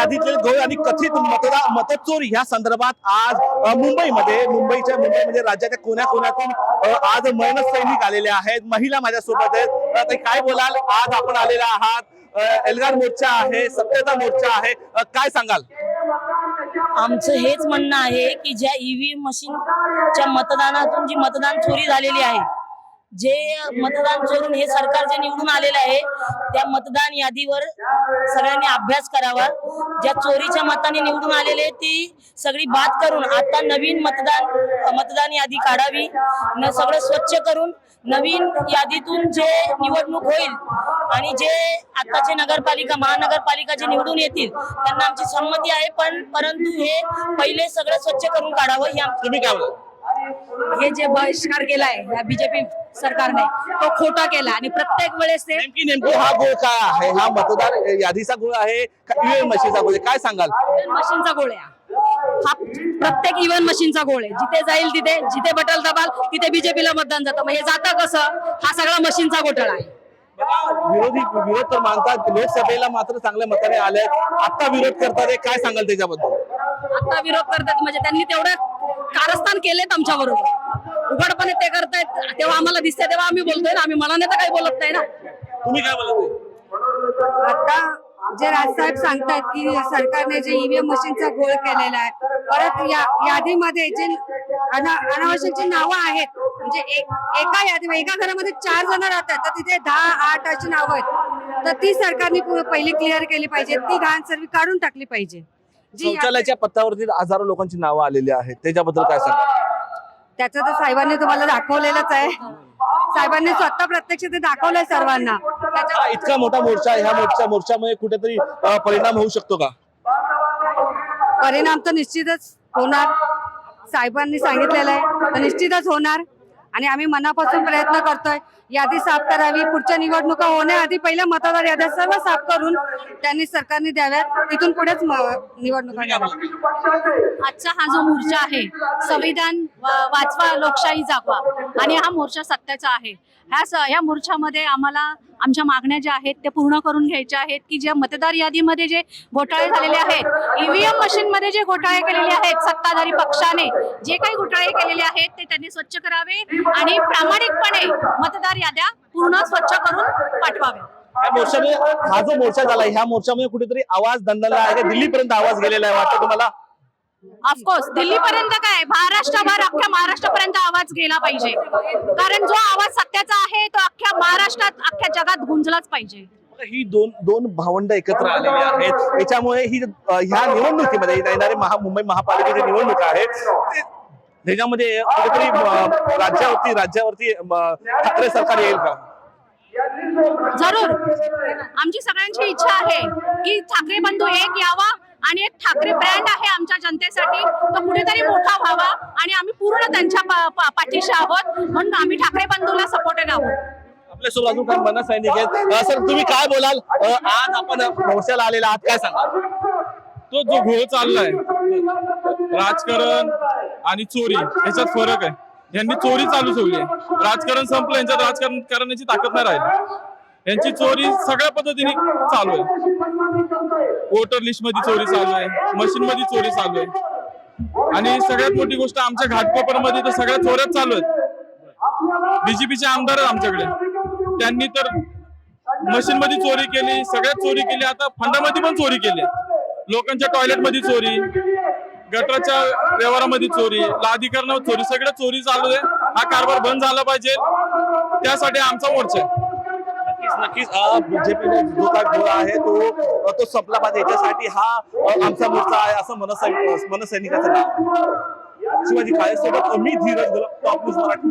यादीतील घोळ आणि कथित मतदार मतचोर ह्या संदर्भात आज मुंबईमध्ये मुंबईच्या मुंबईमध्ये राज्याच्या कोण्या कोण्यातून आज मयन सैनिक आलेले आहेत. महिला माझ्यासोबत आहेत. काय बोलाल? आज आपण आलेला आहात. एल्गार मोर्चा आहे सत्यता मोर्चा आहे. काय सांगाल? आमचं हेच म्हणणं आहे की ज्या ईव्हीएम मशीनच्या मतदानातून जी मतदान चोरी झालेली आहे जे मतदान चोरून हे सरकार जे निवडून आलेलं आहे त्या मतदान यादीवर सगळ्यांनी अभ्यास करावा. ज्या चोरीच्या मताने निवडून आलेले ती सगळी बाद करून आता नवीन मतदान मतदान यादी काढावी. न सगळं स्वच्छ करून नवीन यादीतून जे निवडणूक होईल आणि जे आताचे नगरपालिका महानगरपालिका जे निवडून येतील त्यांना आमची संमती आहे पण परंतु हे पहिले सगळं स्वच्छ करून काढावं हे तुम्ही काय हे जे बहिष्कार केलाय या बीजेपी सरकारने तो खोटा केला आणि प्रत्येक वेळेस ते नेमकी नेमकी हा गोळ काय आहे? हा मतदार यादीचा गोळ आहे का ईव्हीएम मशीनचा गोळ आहे? काय सांगाल? मशीनचा गोळ आहे हा. प्रत्येक इव्हन मशीनचा गोळ आहे. जिथे जाईल तिथे जिथे बटल दबाल तिथे बीजेपीला मतदान जातं. मग हे जातं कसं? हा सगळा मशीनचा घोटाळा आहे. विरोधी विरोध तर मानतात. लोकसभेला मात्र चांगल्या मताने आले आता विरोध करतात हे काय सांगाल त्याच्याबद्दल? आता विरोध करतात. म्हणजे त्यांनी तेवढं कारस्थान केलेत आमच्या बरोबर उघडपणे ते करतायत. तेव्हा आम्हाला दिसतंय तेव्हा आम्ही बोलतोय ना. आम्ही मनाने तर काही बोलत नाही ना. तुम्ही काय बोलत? आता जे राजसाहेब सांगतात की सरकारने जे ईव्हीएम मशीनचा गोळ केलेला आहे परत या यादीमध्ये जे अना- अनावश्यक जी नावं आहेत म्हणजे एक एका यादी एका घरामध्ये चार जण राहतात तर तिथे दहा आठ अशी नावं आहेत. तर ती सरकारने पहिली क्लिअर केली पाहिजे. ती घाण सर्व काढून टाकली पाहिजे. शौचालयाच्या पत्त्यावरती हजारो लोकांची नावं आलेली आहेत. त्याच्याबद्दल काय सांगाल? त्याचं तर साहेबांनी तुम्हाला दाखवलेलंच आहे. साहेबांनी स्वतः प्रत्यक्ष ते दाखवलंय सर्वांना. त्याच्या हा इतका मोठा मोर्चा आहे. ह्या मोर्चा मोर्चामुळे कुठेतरी अ, परिणाम होऊ शकतो का? परिणाम तर निश्चितच होणार. साहेबांनी सांगितलेलं आहे. तर निश्चितच होणार. आणि आम्ही मनापासून प्रयत्न करतोय. यादी साफ करावी. पुढच्या निवडणुका होण्याआधी पहिल्या मतदार याद्या सर्व साफ करून त्यांनी सरकारने द्याव्यात. तिथून पुढेच निवडणुका आजचा हा जो मोर्चा आहे संविधान वाचवा लोकशाही जागवा. आणि हा मोर्चा सत्याचा आहे. ह्या स- ह्या मोर्चामध्ये आम्हाला आमच्या मागण्या ज्या आहेत त्या पूर्ण करून घ्यायच्या आहेत की ज्या मतदार यादीमध्ये जे घोटाळे झालेले आहेत ईव्हीएम मशीनमध्ये जे घोटाळे केलेले आहेत सत्ताधारी पक्षाने जे काही घोटाळे केलेले आहेत ते त्यांनी स्वच्छ करावे आणि प्रामाणिकपणे मतदार याद्या पूर्ण स्वच्छ करून पाठवाव्या. हा जो मोर्चा झाला ह्या मोर्चामुळे कुठेतरी आवाज दंडला आहे. दिल्लीपर्यंत आवाज गेलेला आहे वाटतं तुम्हाला? ऑफकोर्स दिल्लीपर्यंत काय? महाराष्ट्रभर अख्ख्या महाराष्ट्रापर्यंत आवाज गेला पाहिजे. कारण जो आवाज सत्याचा आहे तो अख्ख्या महाराष्ट्रात अख्ख्या जगात गुंजलाच पाहिजे. ही दोन दोन भावंड एकत्र आलेली आहेत. याच्यामुळे ही ह्या निवडणुकीमध्ये येणारे महा मुंबई महापालिकेची निवडणूक आहे. त्याच्यामध्ये कुठेतरी राज्यावरती राज्यावरती ठाकरे सरकार येईल का? जरूर. आमची सगळ्यांची इच्छा आहे की ठाकरे बंधू एक यावा आणि एक ठाकरे ब्रँड आहे आमच्या जनतेसाठी. तो कुठेतरी मोठा व्हावा आणि आम्ही पूर्ण त्यांच्या पाठीशी आहोत. म्हणून आम्ही ठाकरे बंधूला सपोर्टेड आहोत. आपल्यासोबत अजून काही मना सैनिक आहेत सर तुम्ही काय बोलाल? आज आपण मोर्चाला आलेला आहात. काय सांगाल? तो जो घोळ चाललाय राजकारण आणि चोरी याच्यात फरक आहे. यांनी चोरी चालू ठेवली आहे. राजकारण संपलं यांच्यात राजकारण करण्याची ताकद नाही राहिली. यांची चोरी सगळ्या पद्धतीने चालू आहे. वोटर लिस्टमध्ये चोरी चालू आहे मशीन मध्ये चोरी चालू आहे. आणि सगळ्यात मोठी गोष्ट आमच्या घाटकोपरमध्ये तर सगळ्या चोऱ्याच चालू आहेत. बीजेपीचे आमदार आहेत आमच्याकडे. त्यांनी तर मशीन मध्ये चोरी केली सगळ्यात चोरी केली आता फंडामध्ये पण चोरी केली लोकांच्या टॉयलेटमध्ये चोरी गटराच्या व्यवहारामध्ये चोरी लाधिकरणावर चोरी सगळ्या चोरी चालू आहे. हा कारभार बंद झाला पाहिजे. त्यासाठी आमचा मोर्चा आहे. नक्कीच नक्कीच. बीजेपीने जो काय घोळ आहे तो तो संपला पाहिजे. याच्यासाठी हा आमचा मोर्चा आहे असं मनसै मनसैनिकाचं नाव शिवाजी काळेसोबत मी धीरज गलप टॉप न्यूज मराठी.